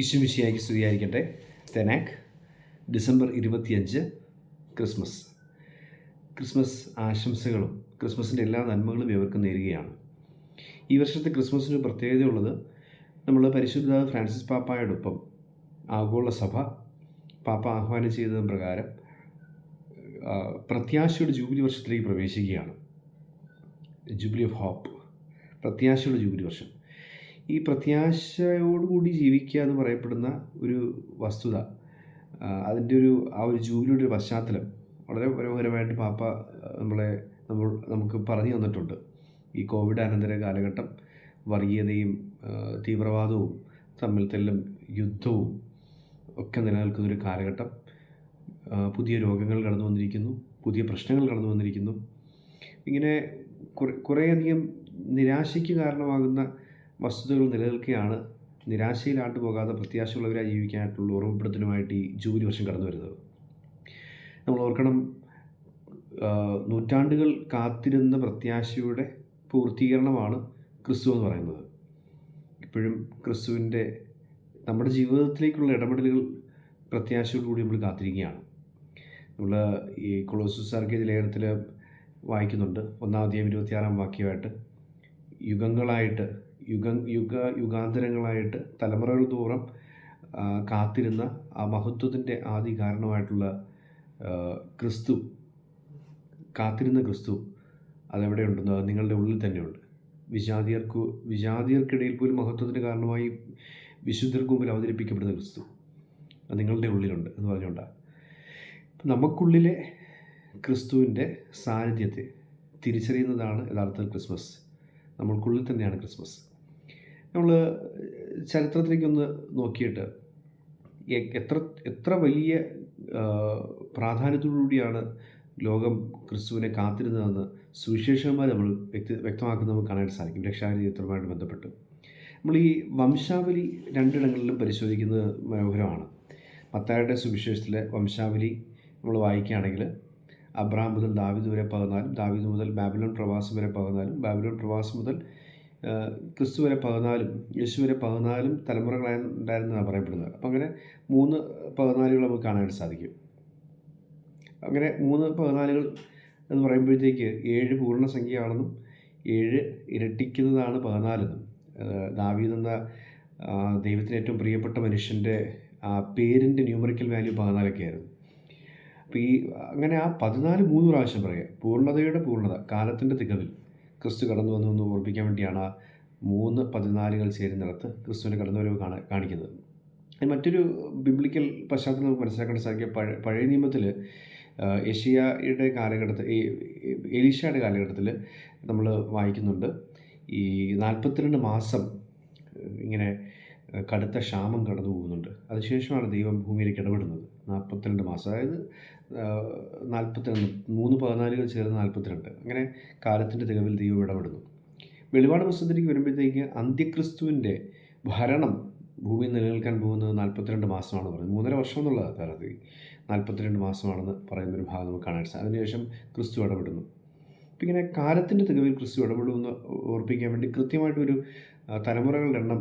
ഈശുമിശിയാക്കി സ്തുതിയായിരിക്കട്ടെ. തെനാക്ക് ഡിസംബർ ഇരുപത്തിയഞ്ച് ക്രിസ്മസ്. ക്രിസ്മസ് ആശംസകളും ക്രിസ്മസിന്റെ എല്ലാ നന്മകളും ഇവർക്ക് നേരുകയാണ്. ഈ വർഷത്തെ ക്രിസ്മസിന് പ്രത്യേകതയുള്ളത് നമ്മൾ പരിശുദ്ധ ഫ്രാൻസിസ് പാപ്പായോടൊപ്പം ആഗോള സഭ പാപ്പ ആഹ്വാനം ചെയ്ത പ്രകാരം പ്രത്യാശയുടെ ജൂബിലി വർഷത്തിലേക്ക് പ്രവേശിക്കുകയാണ്. ജൂബിലി ഓഫ് ഹോപ്പ് പ്രത്യാശയുടെ ജൂബിലി വർഷം. ഈ പ്രത്യാശയോടുകൂടി ജീവിക്കുക എന്ന് പറയപ്പെടുന്ന ഒരു വസ്തുത അതിന്റെ ഒരു ആ ഒരു ജൂബിലിയുടെ ഒരു പശ്ചാത്തലം വളരെ മനോഹരമായിട്ട് പാപ്പ നമ്മളെ നമ്മൾ നമുക്ക് പറഞ്ഞു തന്നിട്ടുണ്ട്. ഈ കോവിഡ് അനന്തര കാലഘട്ടം വർഗീയതയും തീവ്രവാദവും തമ്മിൽ തെല്ലും യുദ്ധവും ഒക്കെ നിലനിൽക്കുന്ന ഒരു കാലഘട്ടം പുതിയ രോഗങ്ങൾ കടന്നു വന്നിരിക്കുന്നു പുതിയ പ്രശ്നങ്ങൾ കടന്നു വന്നിരിക്കുന്നു. ഇങ്ങനെ കുറേ കുറേയധികം നിരാശയ്ക്ക് കാരണമാകുന്ന വസ്തുതകൾ നിലനിൽക്കുകയാണ് നിരാശയിലാണ്ട് പോകാതെ പ്രത്യാശയുള്ളവരായി ജീവിക്കാനായിട്ടുള്ള ഓർമ്മപ്പെടുത്തലുമായിട്ട് ഈ ജൂലി വർഷം കടന്നു വരുന്നത്. നമ്മൾ ഓർക്കണം നൂറ്റാണ്ടുകൾ കാത്തിരുന്ന പ്രത്യാശയുടെ പൂർത്തീകരണമാണ് ക്രിസ്തു എന്ന് പറയുന്നത്. ഇപ്പോഴും ക്രിസ്തുവിന്റെ നമ്മുടെ ജീവിതത്തിലേക്കുള്ള ഇടപെടലുകൾ പ്രത്യാശയോടുകൂടി നമ്മൾ കാത്തിരിക്കുകയാണ്. നമ്മൾ ഈ കൊളോസുസാർക്കിയ ലേഖനത്തിൽ വായിക്കുന്നുണ്ട് ഒന്നാം അധ്യായം ഇരുപത്തിയാറാം വാക്യമായിട്ട് യുഗങ്ങളായിട്ട് യുഗ യുഗ യുഗാന്തരങ്ങളായിട്ട് തലമുറകൾ തോറും കാത്തിരുന്ന ആ മഹത്വത്തിന്റെ ആദി കാരണമായിട്ടുള്ള ക്രിസ്തു കാത്തിരുന്ന ക്രിസ്തു അതെവിടെയുണ്ടെന്ന് അത് നിങ്ങളുടെ ഉള്ളിൽ തന്നെയുണ്ട് വിജാതിയർക്ക് വിജാതിയർക്കിടയിൽ പോലും മഹത്വത്തിന് കാരണമായി വിശുദ്ധർക്ക് മുമ്പിൽ അവതരിപ്പിക്കപ്പെടുന്ന ക്രിസ്തു അത് നിങ്ങളുടെ ഉള്ളിലുണ്ട് എന്ന് പറഞ്ഞുകൊണ്ടാണ് നമുക്കുള്ളിലെ ക്രിസ്തുവിന്റെ സാന്നിധ്യത്തെ തിരിച്ചറിയുന്നതാണ് യഥാർത്ഥത്തിൽ ക്രിസ്മസ്. നമ്മൾക്കുള്ളിൽ തന്നെയാണ് ക്രിസ്മസ്. നമ്മൾ ചരിത്രത്തിലേക്കൊന്ന് നോക്കിയിട്ട് എത്ര എത്ര വലിയ പ്രാധാന്യത്തോടുകൂടിയാണ് ലോകം ക്രിസ്തുവിനെ കാത്തിരുന്നതെന്ന് സുവിശേഷന്മാർ നമ്മൾ വ്യക്തി വ്യക്തമാക്കുന്നത് നമുക്ക് കാണാൻ സാധിക്കും. രക്ഷാകര ചരിത്രവുമായിട്ട് ബന്ധപ്പെട്ട്. നമ്മൾ ഈ വംശാവലി രണ്ടിടങ്ങളിലും പരിശോധിക്കുന്നത് മനോഹരമാണ്. മത്തായുടെ സുവിശേഷത്തിലെ വംശാവലി നമ്മൾ വായിക്കുകയാണെങ്കിൽ അബ്രാം മുതൽ ദാവിദ് വരെ പതിനാലും ദാവിദ് മുതൽ ബാബിലോൺ പ്രവാസം വരെ പതിനാലും ബാബിലോൺ പ്രവാസം മുതൽ ക്രിസ്തു വരെ പതിനാലും യേശു വരെ പതിനാലും തലമുറകളായി ഉണ്ടായിരുന്നതാണ് പറയപ്പെടുന്നത്. അപ്പോൾ അങ്ങനെ മൂന്ന് പതിനാലുകൾ നമുക്ക് കാണാനായിട്ട് സാധിക്കും. അങ്ങനെ മൂന്ന് പതിനാലുകൾ എന്ന് പറയുമ്പോഴത്തേക്ക് ഏഴ് പൂർണസംഖ്യയാണെന്നും ഏഴ് ഇരട്ടിക്കുന്നതാണ് പതിനാലെന്നും. ദാവീദ് എന്ന ദൈവത്തിന് ഏറ്റവും പ്രിയപ്പെട്ട മനുഷ്യന്റെ പേരിന്റെ ന്യൂമറിക്കൽ വാല്യൂ പതിനാലൊക്കെ ആയിരുന്നു. അപ്പോൾ ഈ അങ്ങനെ ആ പതിനാല് മൂന്ന് പ്രാവശ്യം പറയുക പൂർണതയുടെ പൂർണത കാലത്തിന്റെ തികവിൽ. ക്രിസ്തു കടന്നു വന്നു എന്ന് ഓർപ്പിക്കാൻ വേണ്ടിയാണ് മൂന്ന് പതിനാലുകൾ ചേരുന്നിടത്ത് ക്രിസ്തുവിന്റെ കടന്നുവരവ് കാണാ കാണിക്കുന്നത്. മറ്റൊരു ബിബ്ലിക്കൽ പശ്ചാത്തലം നമുക്ക് മനസ്സിലാക്കേണ്ട സാധിക്കുക പഴയ പഴയ നിയമത്തിൽ ഏഷ്യയുടെ കാലഘട്ടത്തിൽ ഈ എലീഷയുടെ കാലഘട്ടത്തിൽ നമ്മൾ വായിക്കുന്നുണ്ട്. ഈ നാൽപ്പത്തിരണ്ട് മാസം ഇങ്ങനെ കടുത്ത ക്ഷാമം കടന്നു പോകുന്നുണ്ട് അതിനുശേഷമാണ് ദൈവം ഭൂമിയിലേക്ക് ഇടപെടുന്നത്. നാൽപ്പത്തിരണ്ട് മാസം. അതായത് നാൽപ്പത്തിരണ്ട് മൂന്ന് പതിനാലുകൾ ചേർന്ന് നാൽപ്പത്തിരണ്ട് അങ്ങനെ കാലത്തിന്റെ തികവിൽ ദൈവം ഇടപെടുന്നു. വെളിപാട് പുസ്തകത്തിലേക്ക് വരുമ്പോഴത്തേക്ക് അന്ത്യക്രിസ്തുവിന്റെ ഭരണം ഭൂമിയിൽ നിലനിൽക്കാൻ പോകുന്നത് നാൽപ്പത്തിരണ്ട് മാസമാണ് പറയുന്നത്. മൂന്നര വർഷം എന്നുള്ള കാലത്ത് നാൽപ്പത്തിരണ്ട് മാസമാണെന്ന് പറയുന്നൊരു ഭാഗം നമുക്ക് കാണാൻ സാധിക്കും. അതിനുശേഷം ക്രിസ്തു ഇടപെടുന്നു. അപ്പം ഇങ്ങനെ കാലത്തിന്റെ തികവിൽ ക്രിസ്തു ഇടപെടുമെന്ന് ഓർപ്പിക്കാൻ വേണ്ടി കൃത്യമായിട്ടൊരു തലമുറകളുടെ എണ്ണം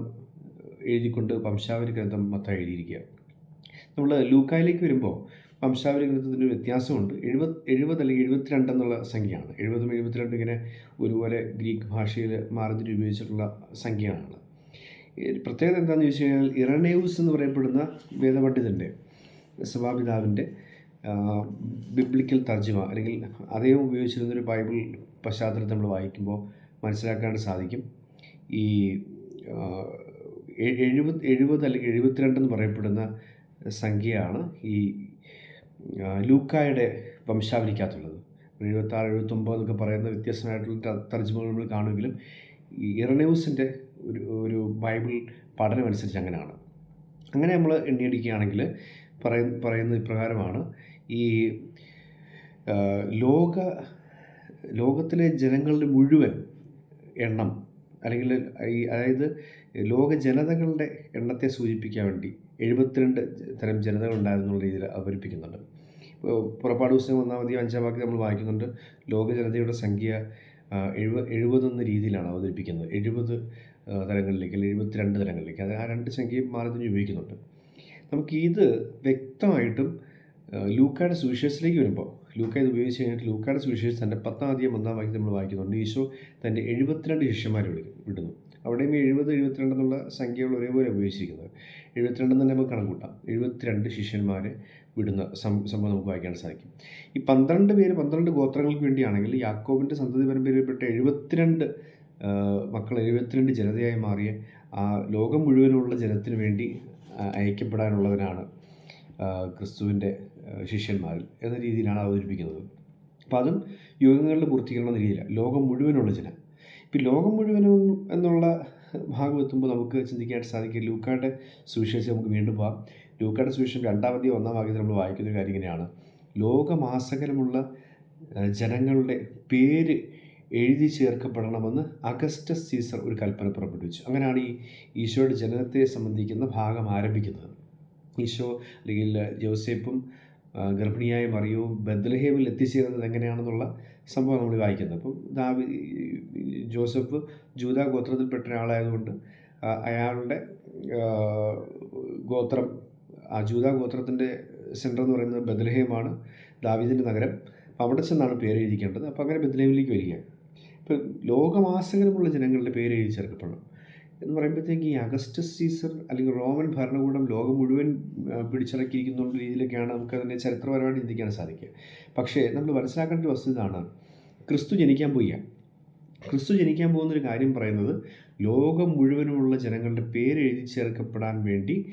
എഴുതിക്കൊണ്ട് വംശാവലി ഗ്രന്ഥം മൊത്തം എഴുതിയിരിക്കുക നമ്മൾ ലൂക്കായിലേക്ക് വരുമ്പോൾ വംശാവലി ഗ്രന്ഥത്തിന്റെ വ്യത്യാസമുണ്ട്. എഴുപത് എഴുപത് അല്ലെങ്കിൽ എഴുപത്തിരണ്ട് എന്നുള്ള സംഖ്യയാണ്. എഴുപതും എഴുപത്തിരണ്ടും ഇങ്ങനെ ഒരുപോലെ ഗ്രീക്ക് ഭാഷയിൽ മാറി ഉപയോഗിച്ചിട്ടുള്ള സംഖ്യയാണ് പ്രത്യേകത എന്താണെന്ന് ചോദിച്ചു കഴിഞ്ഞാൽ ഇറനേവ്സ് എന്ന് പറയപ്പെടുന്ന വേദപണ്ഡിതന്റെ സഭാപിതാവിന്റെ ബിബ്ലിക്കൽ തർജിമ അല്ലെങ്കിൽ അദ്ദേഹം ഉപയോഗിച്ചിരുന്നൊരു ബൈബിൾ പശ്ചാത്തലത്തിൽ നമ്മൾ വായിക്കുമ്പോൾ മനസ്സിലാക്കാൻ സാധിക്കും. ഈ എഴുപത് എഴുപത് അല്ലെങ്കിൽ എഴുപത്തിരണ്ട് എന്ന് പറയപ്പെടുന്ന സംഖ്യയാണ് ഈ ലൂക്കായുടെ വംശാവലിക്കകത്തുള്ളത്. എഴുപത്താറ് എഴുപത്തൊമ്പത് എന്നൊക്കെ പറയുന്ന വ്യത്യസ്തമായിട്ടുള്ള തർജിമകൾ നമ്മൾ കാണുമെങ്കിലും ഈ ഇറനൂസിന്റെ ഒരു ഒരു ബൈബിൾ പഠനം അനുസരിച്ച് അങ്ങനെയാണ്. അങ്ങനെ നമ്മൾ എണ്ണിയടിക്കുകയാണെങ്കിൽ പറയ പറയുന്ന ഇപ്രകാരമാണ് ഈ ലോക ലോകത്തിലെ ജനങ്ങളുടെ മുഴുവൻ എണ്ണം അല്ലെങ്കിൽ ഈ അതായത് ലോക ജനതകളുടെ എണ്ണത്തെ സൂചിപ്പിക്കാൻ വേണ്ടി എഴുപത്തിരണ്ട് തരം ജനതകൾ ഉണ്ടായിരുന്നുള്ള രീതിയിൽ അവതരിപ്പിക്കുന്നുണ്ട്. പുറപ്പാട് പുസ്തകം ഒന്നാം അധികം അഞ്ചാം വാക്യം നമ്മൾ വായിക്കുന്നുണ്ട് ലോക ജനതയുടെ സംഖ്യ എഴുപ എഴുപതെന്ന രീതിയിലാണ് അവതരിപ്പിക്കുന്നത്. എഴുപത് തരങ്ങളിലേക്ക് അല്ലെങ്കിൽ എഴുപത്തിരണ്ട് തരങ്ങളിലേക്ക്. അത് ആ രണ്ട് സംഖ്യയും മാറി തന്നെ ഉപയോഗിക്കുന്നുണ്ട്. നമുക്ക് ഇത് വ്യക്തമായിട്ടും ലൂക്കയുടെ സുവിശേഷത്തിലേക്ക് വരുമ്പോൾ ലൂക്ക ഇത് ഉപയോഗിച്ച് കഴിഞ്ഞിട്ട് ലൂക്കായുടെ സുവിശേഷം തന്റെ പത്താം അധികം ഒന്നാം വാക്യം നമ്മൾ വായിക്കുന്നുണ്ട്. ഈശോ തന്റെ എഴുപത്തിരണ്ട് ശിഷ്യന്മാരെ വിടുന്നു. അവിടെയും എഴുപത് എഴുപത്തിരണ്ട് എന്നുള്ള സംഖ്യകൾ ഒരേപോലെ ഉപയോഗിച്ചിരിക്കുന്നത് എഴുപത്തിരണ്ട് തന്നെ നമുക്ക് കണക്കൂട്ടാം എഴുപത്തിരണ്ട് ശിഷ്യന്മാരെ വിടുന്ന സംഭവം നമുക്ക് വായിക്കാൻ സാധിക്കും. ഈ പന്ത്രണ്ട് പേര് പന്ത്രണ്ട് ഗോത്രങ്ങൾക്ക് വേണ്ടിയാണെങ്കിൽ യാക്കോബിന്റെ സന്തതി പരമ്പരയിൽപ്പെട്ട എഴുപത്തിരണ്ട് മക്കൾ എഴുപത്തിരണ്ട് ജനതയായി മാറിയ ആ ലോകം മുഴുവനുള്ള ജനത്തിന് വേണ്ടി അയക്കപ്പെടാനുള്ളവരാണ് ക്രിസ്തുവിന്റെ ശിഷ്യന്മാരിൽ എന്ന രീതിയിലാണ് അവതരിപ്പിക്കുന്നത്. അപ്പം അതും യുഗങ്ങളുടെ പൂർത്തീകരണം എന്ന രീതിയിലാണ്. ലോകം മുഴുവനുള്ള ജനം. ഇപ്പം ലോകം മുഴുവനും എന്നുള്ള ഭാഗം എത്തുമ്പോൾ നമുക്ക് ചിന്തിക്കാനായിട്ട് സാധിക്കും. ലൂക്കാട്ടെ സുവിശേഷം നമുക്ക് വീണ്ടും പോകാം. ലൂക്കാട്ടെ സുവിശേഷം രണ്ടാമത്തെ ഒന്നാം ഭാഗത്ത് നമ്മൾ വായിക്കുന്ന കാര്യം ഇങ്ങനെയാണ്. ലോകമാസകലമുള്ള ജനങ്ങളുടെ പേര് എഴുതി ചേർക്കപ്പെടണമെന്ന് അഗസ്റ്റസ് സീസർ ഒരു കൽപ്പന പുറപ്പെടുവിച്ചു അങ്ങനെയാണ് ഈ ഈശോയുടെ ജനനത്തെ സംബന്ധിക്കുന്ന ഭാഗം ആരംഭിക്കുന്നത്. ഈശോ അല്ലെങ്കിൽ ജോസേപ്പും ഗർഭിണിയായ മറിയവും ബദ്ലഹേമിൽ എത്തിച്ചേരുന്നത് എങ്ങനെയാണെന്നുള്ള സംഭവം നമ്മൾ വായിക്കുന്നത്. അപ്പം ദാവി ജോസഫ് ജൂത ഗോത്രത്തിൽപ്പെട്ട ഒരാളായതുകൊണ്ട് അയാളുടെ ഗോത്രം ആ ജൂത ഗോത്രത്തിന്റെ സെന്റർ എന്ന് പറയുന്നത് ബദ്ലഹേമാണ് ദാവിദിന്റെ നഗരം. അപ്പോൾ അവിടെ ചെന്നാണ് പേര് എഴുതിക്കേണ്ടത് അപ്പോൾ അങ്ങനെ ബദ്ലഹേമിലേക്ക് വരിക ഇപ്പം ലോകമാസകരമുള്ള ജനങ്ങളുടെ പേര് എഴുതി ചേർക്കപ്പെടണം എന്ന് പറയുമ്പോഴത്തേക്ക് ഈ അഗസ്റ്റസ് സീസർ അല്ലെങ്കിൽ റോമൻ ഭരണകൂടം ലോകം മുഴുവൻ പിടിച്ചിറക്കിയിരിക്കുന്ന രീതിയിലൊക്കെയാണ് നമുക്ക് അതിനെ ചരിത്രപരമായിട്ട് ചിന്തിക്കാൻ സാധിക്കുക. പക്ഷേ നമ്മൾ മനസ്സിലാക്കേണ്ട ഒരു ഇതാണ്. ക്രിസ്തു ജനിക്കാൻ പോയി ക്രിസ്തു ജനിക്കാൻ പോകുന്നൊരു കാര്യം പറയുന്നത് ലോകം മുഴുവനുമുള്ള ജനങ്ങളുടെ പേര് എഴുതി ചേർക്കപ്പെടാൻ വേണ്ടി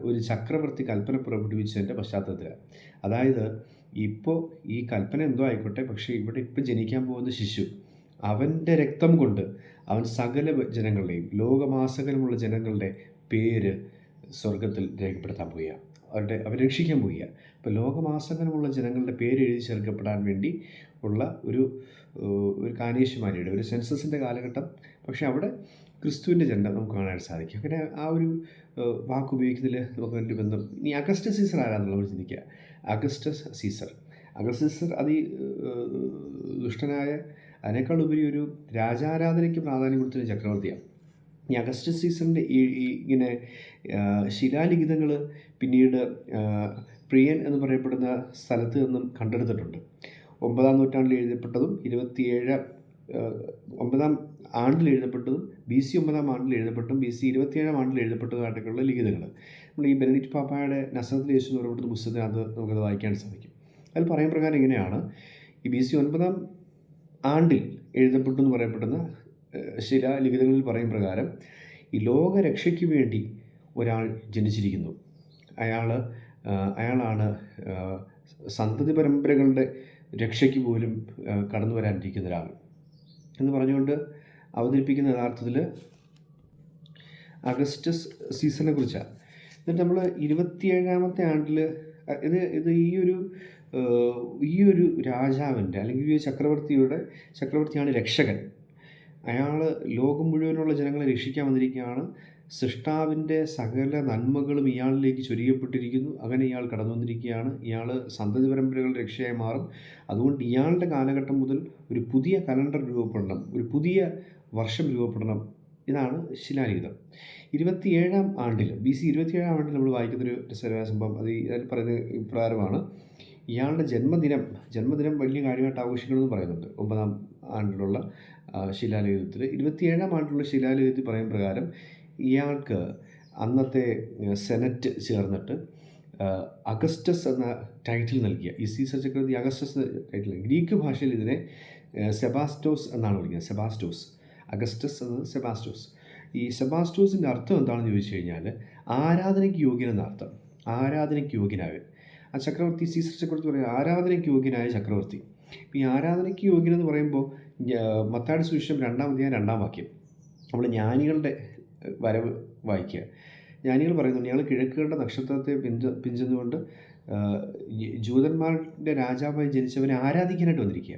ഒരു ചക്രവർത്തി കൽപ്പന പുറപ്പെടുവിച്ചതിന്റെ പശ്ചാത്തലത്തിലാണ്. അതായത് ഇപ്പോൾ ഈ കൽപ്പന എന്തോ ആയിക്കോട്ടെ പക്ഷേ ഇവിടെ ഇപ്പോൾ ജനിക്കാൻ പോകുന്ന ശിശു അവന്റെ രക്തം കൊണ്ട് അവൻ സകല ജനങ്ങളുടെയും ലോകമാസകലമുള്ള ജനങ്ങളുടെ പേര് സ്വർഗത്തിൽ രേഖപ്പെടുത്താൻ പോയ അവരുടെ അവർ രക്ഷിക്കാൻ പോയ അപ്പോൾ ലോകമാസകലമുള്ള ജനങ്ങളുടെ പേര് എഴുതി ചേർക്കപ്പെടാൻ വേണ്ടി ഉള്ള ഒരു ഒരു കാനേശുമാരിയുടെ ഒരു സെൻസസിന്റെ കാലഘട്ടം. പക്ഷേ അവിടെ ക്രിസ്തുവിന്റെ ജനനം നമുക്ക് കാണാനായിട്ട് സാധിക്കും. അങ്ങനെ ആ ഒരു വാക്ക് ഉപയോഗിക്കുന്നതിൽ നമുക്ക് ഒരു ബന്ധം ഇനി അഗസ്റ്റ് സീസർ ആരാണെന്നുള്ള നമ്മൾ ചിന്തിക്കുക. Augustus Caesar. അഗസ്റ്റ് സീസർ അതി ദുഷ്ടനായ അതിനേക്കാൾ ഉപരി ഒരു രാജാരാധനയ്ക്ക് പ്രാധാന്യം കൊടുത്തൊരു ചക്രവർത്തിയാണ്. ഈ അഗസ്റ്റ് സീസറിന്റെ ഈ ഇങ്ങനെ ശിലാലിഖിതങ്ങൾ പിന്നീട് പ്രിയൻ എന്ന് പറയപ്പെടുന്ന സ്ഥലത്ത് നിന്നും കണ്ടെടുത്തിട്ടുണ്ട്. ഒമ്പതാം നൂറ്റാണ്ടിൽ എഴുതപ്പെട്ടതും ഇരുപത്തിയേഴ് ഒമ്പതാം ആണ്ടിൽ എഴുതപ്പെട്ടതും ബി സി ഒമ്പതാം ആണ്ടിൽ എഴുതപ്പെട്ടതും ബി സി ഇരുപത്തിയേഴാം ആണ്ടിൽ എഴുതപ്പെട്ടതുമായിട്ടൊക്കെയുള്ള ലിഖിതങ്ങൾ. നമ്മൾ ഈ ബെനഡിക്റ്റ് പാപ്പായുടെ നസറത്തിൽ യേശു എന്ന് പറയപ്പെടുന്ന പുസ്തകത്തിനകത്ത് നമുക്കത് വായിക്കാൻ സാധിക്കും. അതിൽ പറയാൻ പ്രകാരം ഇങ്ങനെയാണ്. ഈ ബി സി ഒൻപതാം ആണ്ടിൽ എഴുതപ്പെട്ടു എന്ന് പറയപ്പെടുന്ന ശില ശിലാലിഖിതങ്ങളിൽ പറയും പ്രകാരം ഈ ലോകരക്ഷയ്ക്ക് വേണ്ടി ഒരാൾ ജനിച്ചിരിക്കുന്നു. അയാൾ അയാളാണ് സന്തതി പരമ്പരകളുടെ രക്ഷയ്ക്ക് പോലും കടന്നു വരാനിരിക്കുന്ന ഒരാൾ. എന്ന് പറഞ്ഞുകൊണ്ട് അവതരിപ്പിക്കുന്ന യഥാർത്ഥത്തിൽ അഗസ്റ്റസ് സീസണിനെ കുറിച്ചാണ്. എന്നിട്ട് നമ്മൾ ഇരുപത്തിയേഴാമത്തെ ആണ്ടിൽ ഇത് ഇത് ഈ ഒരു ഈ ഒരു രാജാവിന്റെ അല്ലെങ്കിൽ ഈ ചക്രവർത്തിയുടെ ചക്രവർത്തിയാണ് രക്ഷകൻ. അയാൾ ലോകം മുഴുവനുള്ള ജനങ്ങളെ രക്ഷിക്കാൻ വന്നിരിക്കുകയാണ്. സൃഷ്ടാവിന്റെ സകല നന്മകളും ഇയാളിലേക്ക് ചൊരിയപ്പെട്ടിരിക്കുന്നു. അങ്ങനെ ഇയാൾ കടന്നു വന്നിരിക്കുകയാണ്. ഇയാൾ സന്തതി പരമ്പരകൾ രക്ഷയായി മാറും. അതുകൊണ്ട് ഇയാളുടെ കാലഘട്ടം മുതൽ ഒരു പുതിയ കലണ്ടർ രൂപപ്പെടണം ഒരു പുതിയ വർഷം രൂപപ്പെടണം. ഇതാണ് ശിലാലിഖിതം ഇരുപത്തിയേഴാം ആണ്ടിൽ ബി സി ഇരുപത്തിയേഴാം ആണ്ടിൽ നമ്മൾ വായിക്കുന്നൊരു രസകരമായ സംഭവം അത് അതിൽ പറയുന്ന ഇപ്രകാരമാണ് ഇയാളുടെ ജന്മദിനം ജന്മദിനം വലിയ കാര്യമായിട്ട് ആഘോഷിക്കണമെന്ന് പറയുന്നുണ്ട്. ഒമ്പതാം ആണ്ടിലുള്ള ശിലാലിഖിതത്തിൽ ഇരുപത്തിയേഴാം ആണ്ടിലുള്ള ശിലാലിഖിതത്തിൽ പറയും പ്രകാരം ഇയാൾക്ക് അന്നത്തെ സെനറ്റ് ചേർന്നിട്ട് അഗസ്റ്റസ് എന്ന ടൈറ്റിൽ നൽകിയ ഈ സീസർ ചക്രവർത്തി അഗസ്റ്റസ് ടൈറ്റിൽ ഗ്രീക്ക് ഭാഷയിൽ ഇതിനെ സെബാസ്റ്റോസ് എന്നാണ് വിളിക്കുന്നത്. സെബാസ്റ്റോസ്. അഗസ്റ്റസ് എന്നത് സെബാസ്റ്റോസ്. ഈ സെബാസ്റ്റോസിന്റെ അർത്ഥം എന്താണെന്ന് ചോദിച്ചു കഴിഞ്ഞാൽ ആരാധനയ്ക്ക് യോഗ്യനെന്ന അർത്ഥം ആരാധനയ്ക്ക് യോഗ്യനായവൻ. ആ ചക്രവർത്തി സീസർ ചക്രവർത്തി പറയുന്നത് ആരാധനയ്ക്ക് യോഗ്യനായ ചക്രവർത്തി. ഈ ആരാധനയ്ക്ക് യോഗ്യനെന്ന് പറയുമ്പോൾ മത്താട് സുവിശേഷം രണ്ടാം അധ്യായം രണ്ടാം വാക്യം. നമ്മൾ ജ്ഞാനികളുടെ വരവ് വായിക്കുക. ജ്ഞാനികൾ പറയുന്നു ഞങ്ങൾ കിഴക്കുകളുടെ നക്ഷത്രത്തെ പിഞ്ച പിഞ്ചെന്നുകൊണ്ട് ജൂതന്മാരുടെ രാജാവായി ജനിച്ചവനെ ആരാധിക്കാനായിട്ട് വന്നിരിക്കുക.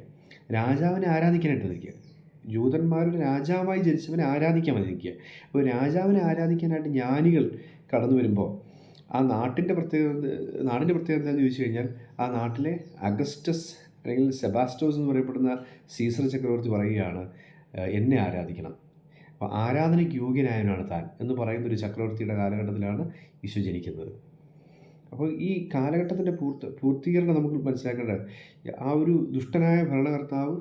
രാജാവിനെ ആരാധിക്കാനായിട്ട് വന്നിരിക്കുക. ജൂതന്മാരുടെ രാജാവായി ജനിച്ചവനെ ആരാധിക്കാൻ വന്നിരിക്കുക. അപ്പോൾ രാജാവിനെ ആരാധിക്കാനായിട്ട് ജ്ഞാനികൾ കടന്നു വരുമ്പോൾ ആ നാട്ടിന്റെ പ്രത്യേകത നാടിന്റെ പ്രത്യേകത എന്താണെന്ന് ചോദിച്ചു കഴിഞ്ഞാൽ ആ നാട്ടിലെ അഗസ്റ്റസ് അല്ലെങ്കിൽ സെബാസ്റ്റോസ് എന്ന് പറയപ്പെടുന്ന സീസർ ചക്രവർത്തി പറയുകയാണ് എന്നെ ആരാധിക്കണം. അപ്പോൾ ആരാധനയ്ക്ക് യോഗ്യനായവനാണ് താൻ എന്ന് പറയുന്ന ഒരു ചക്രവർത്തിയുടെ കാലഘട്ടത്തിലാണ് ഈശോ ജനിക്കുന്നത്. അപ്പോൾ ഈ കാലഘട്ടത്തിന്റെ പൂർത്ത പൂർത്തീകരണം നമുക്ക് മനസ്സിലാക്കേണ്ടത് ആ ഒരു ദുഷ്ടനായ ഭരണകർത്താവ്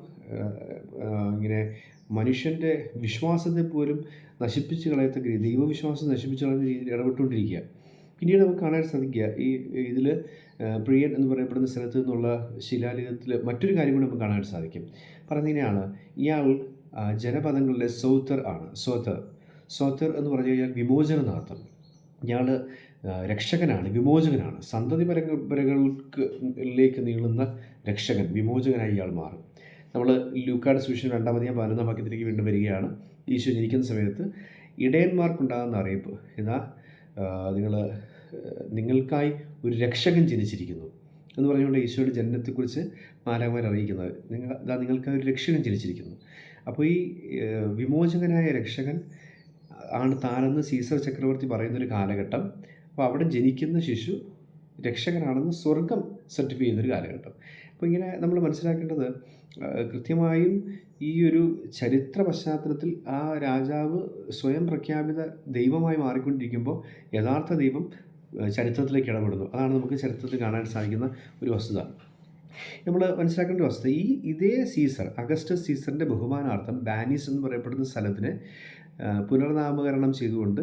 ഇങ്ങനെ മനുഷ്യന്റെ വിശ്വാസത്തെ പോലും നശിപ്പിച്ച് കളയത്തക്ക രീതി ദൈവവിശ്വാസം നശിപ്പിച്ച് കളയുന്ന രീതിയിൽ ഇടപെട്ടുകൊണ്ടിരിക്കുക പിന്നീട് നമുക്ക് കാണാൻ സാധിക്കുക. ഈ ഇതിൽ പ്രിയൻ എന്ന് പറയപ്പെടുന്ന സ്ഥലത്ത് നിന്നുള്ള ശിലാലിഖത്തിൽ മറ്റൊരു കാര്യം കൂടി നമുക്ക് കാണാൻ സാധിക്കും. പറഞ്ഞതിനെയാണ് ഇയാൾ ജനപദങ്ങളിലെ സൗത്തർ ആണ്. സോത്തർ. സോത്തർ എന്ന് പറഞ്ഞു കഴിഞ്ഞാൽ വിമോചന നാർത്ഥം ഇയാൾ രക്ഷകനാണ് വിമോചകനാണ്. സന്തതി പരമ്പരകൾക്ക് നീളുന്ന രക്ഷകൻ വിമോചകനായി ഇയാൾ മാറും. നമ്മൾ ലൂക്കാട് സുവിശേഷം രണ്ടാമത് പതിനൊന്നാം വാക്യത്തിലേക്ക് വീണ്ടും വരികയാണ്. ഈശോ ജനിക്കുന്ന സമയത്ത് ഇടയന്മാർക്കുണ്ടാകുന്ന അറിയിപ്പ്. എന്നാൽ നിങ്ങൾ നിങ്ങൾക്കായി ഒരു രക്ഷകൻ ജനിച്ചിരിക്കുന്നു എന്ന് പറഞ്ഞുകൊണ്ട് ഈശോയുടെ ജനനത്തെക്കുറിച്ച് മാലാകന്മാർ അറിയിക്കുന്നത്. നിങ്ങൾ അതാ നിങ്ങൾക്കായി ഒരു രക്ഷകൻ ജനിച്ചിരിക്കുന്നു. അപ്പോൾ ഈ വിമോചകനായ രക്ഷകൻ ആണ് താനെന്ന് സീസർ ചക്രവർത്തി പറയുന്നൊരു കാലഘട്ടം. അപ്പോൾ അവിടെ ജനിക്കുന്ന ശിശു രക്ഷകനാണെന്ന് സ്വർഗം സർട്ടിഫൈ ചെയ്യുന്നൊരു കാലഘട്ടം. അപ്പോൾ ഇങ്ങനെ നമ്മൾ മനസ്സിലാക്കേണ്ടത് കൃത്യമായും ഈ ഒരു ചരിത്ര പശ്ചാത്തലത്തിൽ ആ രാജാവ് സ്വയം പ്രഖ്യാപിത ദൈവമായി മാറിക്കൊണ്ടിരിക്കുമ്പോൾ യഥാർത്ഥ ദൈവം ചരിത്രത്തിലേക്ക് ഇടപെടുന്നു. അതാണ് നമുക്ക് ചരിത്രത്തിൽ കാണാൻ സാധിക്കുന്ന ഒരു വസ്തുത. നമ്മൾ മനസ്സിലാക്കേണ്ട ഒരു വസ്തുത ഈ ഇതേ സീസർ അഗസ്റ്റസ് സീസറിന്റെ ബഹുമാനാർത്ഥം ബാനീസ് എന്ന് പറയപ്പെടുന്ന സ്ഥലത്തിന് പുനർനാമകരണം ചെയ്തുകൊണ്ട്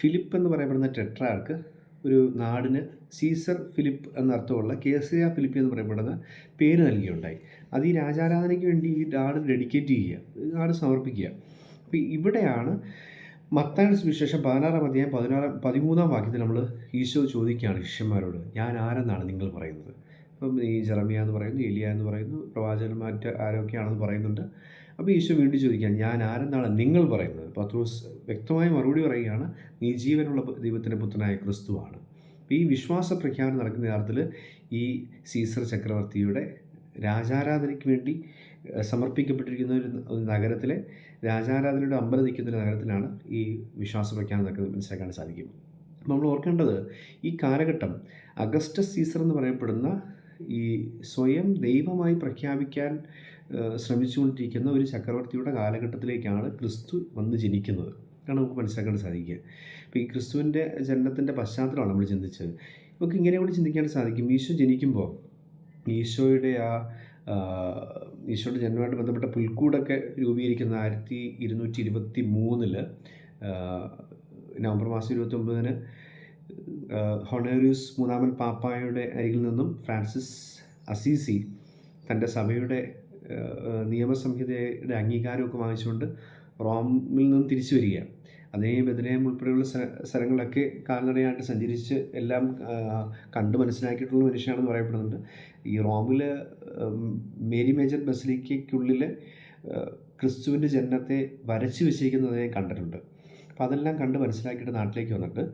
ഫിലിപ്പ് എന്ന് പറയപ്പെടുന്ന ടെട്രാർക്ക് ഒരു നാടിന് സീസർ ഫിലിപ്പ് എന്നർത്ഥമുള്ള കേസിയ ഫിലിപ്പ് എന്ന് പറയപ്പെടുന്ന പേര് നൽകിയുണ്ടായി. അത് ഈ രാജാരാധനയ്ക്ക് വേണ്ടി ഈ നാട് ഡെഡിക്കേറ്റ് ചെയ്യുക നാട് സമർപ്പിക്കുക. അപ്പോൾ ഇവിടെയാണ് മത്തായുടെ സുവിശേഷം പതിനാറാം അധ്യായം പതിനാറാം പതിമൂന്നാം വാക്യത്തിൽ നമ്മൾ ഈശോ ചോദിക്കുകയാണ് ശിഷ്യന്മാരോട് ഞാൻ ആരെന്നാണ് നിങ്ങൾ പറയുന്നത്? അപ്പം ഈ ജെറമിയ എന്ന് പറയുന്നു എലിയ എന്ന് പറയുന്നു പ്രവാചകന്മാരുടെ ആരൊക്കെയാണെന്ന് പറയുന്നുണ്ട്. അപ്പോൾ ഈശോ വീണ്ടും ചോദിക്കാം ഞാൻ ആരെന്നാണ് നിങ്ങൾ പറയുന്നത്? പത്രോസ് വ്യക്തമായി മറുപടി പറയുകയാണ് നീ ജീവനുള്ള ദൈവത്തിന്റെ പുത്രനായ ക്രിസ്തുവാണ് ഈ വിശ്വാസ പ്രഖ്യാപനം നടക്കുന്ന യഥാർത്ഥത്തിൽ ഈ സീസർ ചക്രവർത്തിയുടെ രാജാരാധനയ്ക്ക് വേണ്ടി സമർപ്പിക്കപ്പെട്ടിരിക്കുന്ന ഒരു നഗരത്തിലെ രാജാരാധനയുടെ അമ്പലം നിൽക്കുന്ന ഒരു നഗരത്തിലാണ് ഈ വിശ്വാസ പ്രഖ്യാനം നമുക്ക് മനസ്സിലാക്കാൻ സാധിക്കും. നമ്മൾ ഓർക്കേണ്ടത് ഈ കാലഘട്ടം അഗസ്റ്റസ് സീസർ എന്ന് പറയപ്പെടുന്ന ഈ സ്വയം ദൈവമായി പ്രഖ്യാപിക്കാൻ ശ്രമിച്ചുകൊണ്ടിരിക്കുന്ന ഒരു ചക്രവർത്തിയുടെ കാലഘട്ടത്തിലേക്കാണ് ക്രിസ്തു വന്ന് ജനിക്കുന്നത്. കാരണം നമുക്ക് മനസ്സിലാക്കാൻ സാധിക്കുക. ഇപ്പോൾ ഈ ക്രിസ്തുവിന്റെ ജനനത്തിന്റെ പശ്ചാത്തലമാണ് നമ്മൾ ചിന്തിച്ചത്. നമുക്ക് ഇങ്ങനെ കൂടി ചിന്തിക്കാൻ സാധിക്കും. ഈശോ ജനിക്കുമ്പോൾ ഈശോയുടെ ആ ഈശോയുടെ ജന്മമായിട്ട് ബന്ധപ്പെട്ട പുൽക്കൂടൊക്കെ രൂപീകരിക്കുന്ന ആയിരത്തി ഇരുന്നൂറ്റി ഇരുപത്തി മൂന്നിൽ നവംബർ മാസം ഇരുപത്തി ഒമ്പതിന് ഹൊണേറിയസ് മൂന്നാമൻ പാപ്പായുടെ അരികിൽ നിന്നും ഫ്രാൻസിസ് അസീസി തന്റെ സഭയുടെ നിയമസംഹിതയുടെ അംഗീകാരമൊക്കെ വാങ്ങിച്ചുകൊണ്ട് റോമിൽ നിന്നും തിരിച്ചു വരികയാണ്. അതേ ബദലേം ഉൾപ്പെടെയുള്ള സ്ഥലങ്ങളൊക്കെ കാൽനടയായിട്ട് സഞ്ചരിച്ച് എല്ലാം കണ്ട് മനസ്സിലാക്കിയിട്ടുള്ള മനുഷ്യനാണെന്ന് പറയപ്പെടുന്നുണ്ട്. ഈ റോമിൽ മേരി മേജർ ബസിലിക്കയ്ക്കുള്ളിൽ ക്രിസ്തുവിന്റെ ജനനത്തെ വരച്ചു വെച്ചിരിക്കുന്നത് ഞാൻ കണ്ടിട്ടുണ്ട്. അപ്പോൾ അതെല്ലാം കണ്ട് മനസ്സിലാക്കിയിട്ട് നാട്ടിലേക്ക് വന്നിട്ട്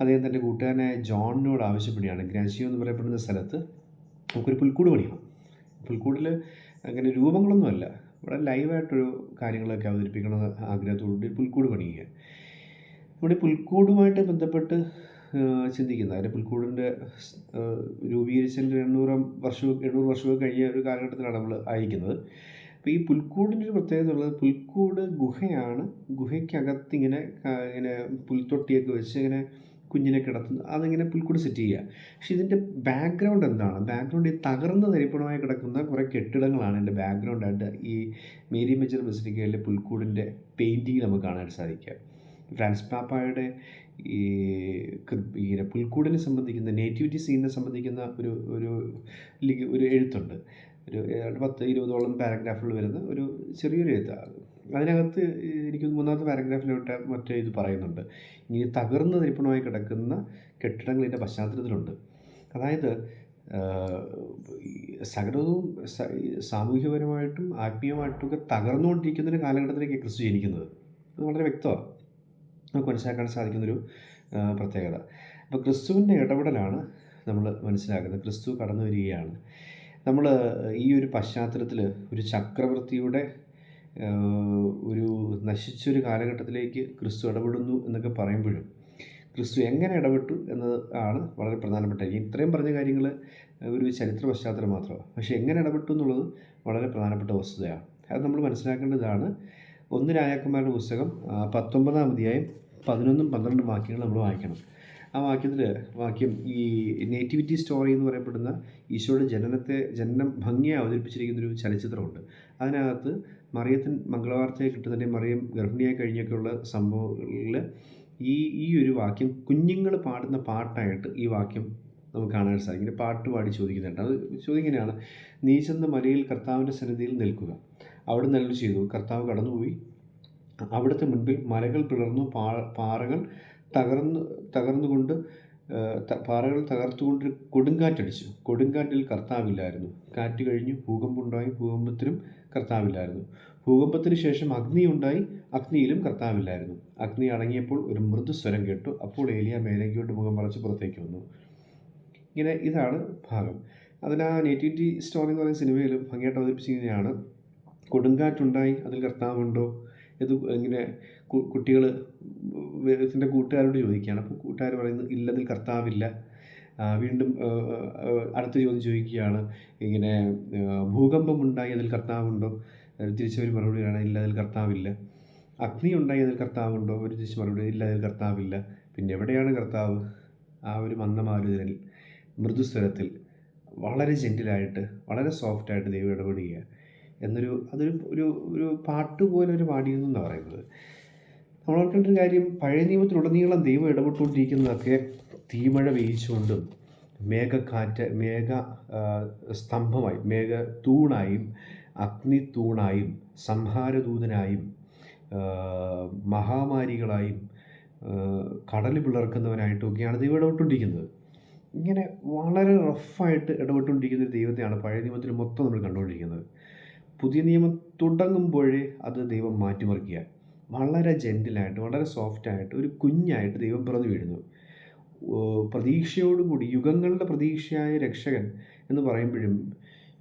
അദ്ദേഹം തന്റെ കൂട്ടുകാരനായ ജോണിനോട് ആവശ്യപ്പെടുകയാണ്. ഗ്രാസിയോ എന്ന് പറയപ്പെടുന്ന സ്ഥലത്ത് നമുക്കൊരു പുൽക്കൂട് പണിയണം. പുൽക്കൂടിൽ അങ്ങനെ രൂപങ്ങളൊന്നുമല്ല. ഇവിടെ ലൈവായിട്ടൊരു കാര്യങ്ങളൊക്കെ അവതരിപ്പിക്കണം ആഗ്രഹത്തോടുകൂടി പുൽക്കൂട് പണിയുക നമ്മുടെ പുൽക്കൂടുമായിട്ട് ബന്ധപ്പെട്ട് ചിന്തിക്കുന്നത് അതിന്റെ പുൽക്കൂടിന്റെ രൂപീകരിച്ചതിന്റെ എണ്ണൂറാം വർഷവും എണ്ണൂറ് വർഷവും കഴിഞ്ഞ ഒരു കാലഘട്ടത്തിലാണ് നമ്മൾ അയക്കുന്നത് അപ്പോൾ ഈ പുൽക്കൂടിന്റെ ഒരു പ്രത്യേകത ഉള്ളത് പുൽക്കൂട് ഗുഹയാണ്. ഗുഹയ്ക്കകത്ത് ഇങ്ങനെ ഇങ്ങനെ പുൽത്തൊട്ടിയൊക്കെ വെച്ച് ഇങ്ങനെ കുഞ്ഞിനെ കിടത്തുന്നു അതിങ്ങനെ പുൽക്കൂട് സെറ്റ് ചെയ്യുക. പക്ഷെ ഇതിന്റെ ബാക്ക്ഗ്രൗണ്ട് എന്താണ്? ബാക്ക്ഗ്രൗണ്ട് ഈ തകർന്ന തരിപ്പണമായി കിടക്കുന്ന കുറേ കെട്ടിടങ്ങളാണ് എന്റെ ബാക്ക്ഗ്രൗണ്ടായിട്ട് ഈ മേരി മെജർ ബസിലിക്കയിലെ പുൽക്കൂടിന്റെ പെയിന്റിങ് നമുക്ക് കാണാൻ സാധിക്കുക. ഫ്രാൻസ് പാപ്പായുടെ ഈ ഇങ്ങനെ പുൽക്കൂടിനെ സംബന്ധിക്കുന്ന നേറ്റിവിറ്റി സീനിനെ സംബന്ധിക്കുന്ന ഒരു ഒരു ഒരു എഴുത്തുണ്ട്. ഒരു പത്ത് ഇരുപതോളം പാരഗ്രാഫുകൾ വരുന്ന ഒരു ചെറിയൊരു എഴുത്താണ് അതിനകത്ത് എനിക്ക് മൂന്നാമത്തെ പാരഗ്രാഫിലോട്ട് മറ്റേ ഇത് പറയുന്നുണ്ട്. ഇനി തകർന്ന് നിരപ്പണമായി കിടക്കുന്ന കെട്ടിടങ്ങളിന്റെ പശ്ചാത്തലത്തിലുണ്ട്. അതായത് സകലവും സാമൂഹ്യപരമായിട്ടും ആത്മീയമായിട്ടും ഒക്കെ തകർന്നുകൊണ്ടിരിക്കുന്ന ഒരു കാലഘട്ടത്തിലേക്ക് ക്രിസ്തു ജനിക്കുന്നത്. അത് വളരെ വ്യക്തമാണ്. നമുക്ക് മനസ്സിലാക്കാൻ സാധിക്കുന്നൊരു പ്രത്യേകത. അപ്പോൾ ക്രിസ്തുവിന്റെ ഇടപെടലാണ് നമ്മൾ മനസ്സിലാക്കുന്നത്. ക്രിസ്തു കടന്നു വരികയാണ് നമ്മൾ ഈ ഒരു പശ്ചാത്തലത്തിൽ ഒരു ചക്രവർത്തിയുടെ ഒരു നശിച്ചൊരു കാലഘട്ടത്തിലേക്ക് ക്രിസ്തു ഇടപെടുന്നു എന്നൊക്കെ പറയുമ്പോഴും ക്രിസ്തു എങ്ങനെ ഇടപെട്ടു എന്നത് ആണ് വളരെ പ്രധാനപ്പെട്ട ഇത്രയും പറഞ്ഞ കാര്യങ്ങൾ ഒരു ചരിത്ര പശ്ചാത്തലം മാത്രമാണ് പക്ഷേ എങ്ങനെ ഇടപെട്ടു എന്നുള്ളത് വളരെ പ്രധാനപ്പെട്ട വസ്തുതയാണ്. അത് നമ്മൾ മനസ്സിലാക്കേണ്ടതാണ്. ഒന്ന് രാജാക്കന്മാരുടെ പുസ്തകം പത്തൊമ്പതാം അധ്യായം പതിനൊന്നും പന്ത്രണ്ടും വാക്യങ്ങൾ നമ്മൾ വായിക്കണം. ആ വാക്യത്തിൽ വാക്യം ഈ നേറ്റിവിറ്റി സ്റ്റോറി എന്ന് പറയപ്പെടുന്ന ഈശോയുടെ ജനനത്തെ ജനനം ഭംഗിയായി അവതരിപ്പിച്ചിരിക്കുന്ന ഒരു ചലച്ചിത്രമുണ്ട്. അതിനകത്ത് മറിയത്തിൻ മംഗളവാർത്തയെ കിട്ടുന്നതിന്റെ മറിയം ഗർഭിണിയായി കഴിഞ്ഞൊക്കെയുള്ള സംഭവങ്ങളിൽ ഈ ഈ ഒരു വാക്യം കുഞ്ഞുങ്ങൾ പാടുന്ന പാട്ടായിട്ട് ഈ വാക്യം നമുക്ക് കാണാൻ സാധിക്കും. ഇങ്ങനെ പാട്ട് പാടി ചോദിക്കുന്നുണ്ട്. അത് ഇങ്ങനെയാണ് നീ ചെന്ന മലയിൽ കർത്താവിന്റെ സന്നിധിയിൽ നിൽക്കുക. അവിടെ നല്ലൊരു ചെയ്തു. കർത്താവ് കടന്നുപോയി. അവിടുത്തെ മുൻപിൽ മലകൾ പിളർന്നു. പാറകൾ തകർന്നു തകർന്നുകൊണ്ട് പാറകൾ തകർത്തുകൊണ്ട് കൊടുങ്കാറ്റടിച്ചു. കൊടുങ്കാറ്റിൽ കർത്താവില്ലായിരുന്നു. കാറ്റ് കഴിഞ്ഞു ഭൂകമ്പമുണ്ടായി ഭൂകമ്പത്തിലും കർത്താവില്ലായിരുന്നു. ഭൂകമ്പത്തിന് ശേഷം അഗ്നി ഉണ്ടായി അഗ്നിയിലും കർത്താവില്ലായിരുന്നു. അഗ്നി അടങ്ങിയപ്പോൾ ഒരു മൃദുസ്വരം കേട്ടു. അപ്പോൾ ഏലിയ മേലേക്കോട്ട് മുഖം മറച്ച് പുറത്തേക്ക് വന്നു. ഇങ്ങനെ ഇതാണ് ഭാഗം. അതിനാ ആ നേറ്റിവിറ്റി സ്റ്റോറി എന്ന് പറയുന്ന സിനിമയിൽ ഭംഗിയായിട്ട് അവതരിപ്പിച്ചിരിക്കുന്നതാണ്. കൊടുങ്കാറ്റുണ്ടായി അതിൽ കർത്താവുണ്ടോ? ഇത് ഇങ്ങനെ കുട്ടികൾ ഇതിന്റെ കൂട്ടുകാരോട് ചോദിക്കുകയാണ്. അപ്പോൾ കൂട്ടുകാർ പറയുന്നത് ഇല്ലതിൽ കർത്താവില്ല. വീണ്ടും അടുത്ത ചോദ്യം ചോദിക്കുകയാണ്. ഇങ്ങനെ ഭൂകമ്പം ഉണ്ടായി അതിൽ കർത്താവുണ്ടോ തിരിച്ചൊരു മറുപടിയാണ് ഇല്ല അതിൽ കർത്താവില്ല. അഗ്നി ഉണ്ടായി അതിൽ കർത്താവുണ്ടോ? ഒരു തിരിച്ച് മറുപടി ഇല്ല അതിൽ കർത്താവില്ല. പിന്നെ എവിടെയാണ് കർത്താവ്? ആ ഒരു മന്ദമാരുതനിൽ മൃദുസ്വരത്തിൽ. വളരെ ജെന്റിലായിട്ട് വളരെ സോഫ്റ്റായിട്ട് ദൈവം ഇടപെടുക എന്നൊരു അതൊരു ഒരു ഒരു പാട്ട് പോലെ ഒരു പാടിയിരുന്നു എന്നാണ് പറയുന്നത്. നമ്മൾ ഓർക്കേണ്ട ഒരു കാര്യം പഴയ നിയമത്തിലുടനീളം ദൈവം ഇടപെട്ടുകൊണ്ടിരിക്കുന്നതൊക്കെ തീമഴ പെയ്യിച്ചുകൊണ്ടും മേഘക്കാറ്റ് മേഘ സ്തംഭമായി മേഘ തൂണായും അഗ്നി തൂണായും സംഹാരദൂതനായും മഹാമാരികളായും കടൽ പിളർക്കുന്നവനായിട്ടൊക്കെയാണ് ദൈവം ഇടപെട്ടുകൊണ്ടിരിക്കുന്നത്. ഇങ്ങനെ വളരെ റഫായിട്ട് ഇടപെട്ടുകൊണ്ടിരിക്കുന്ന ഒരു ദൈവത്തെയാണ് പഴയ നിയമത്തിൽ മൊത്തം നമ്മൾ കണ്ടുകൊണ്ടിരിക്കുന്നത്. പുതിയ നിയമം തുടങ്ങുമ്പോഴേ അത് ദൈവം മാറ്റിമറിക്കുക. വളരെ ജെന്റിലായിട്ട് വളരെ സോഫ്റ്റായിട്ട് ഒരു കുഞ്ഞായിട്ട് ദൈവം പിറന്നു വീഴുന്നു. പ്രതീക്ഷയോടുകൂടി യുഗങ്ങളുടെ പ്രതീക്ഷയായ രക്ഷകൻ എന്ന് പറയുമ്പോഴും